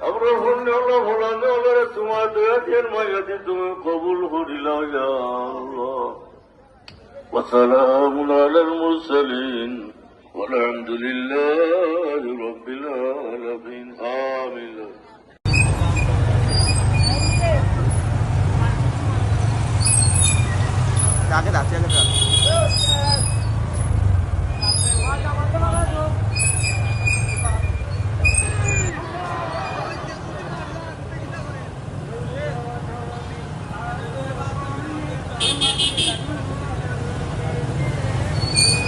আমরা ভুললে আল্লাহ ভোলানে আল্লাহ তোমার দয়াতের মায়াতে তুমি কবুল করিলাম ইয়া আল্লাহ وسلام على المرسلين والحمد لله رب العالمين آمين আগে যাচ্ছি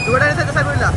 दुबटा सर सर बोला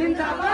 जिंदाबाद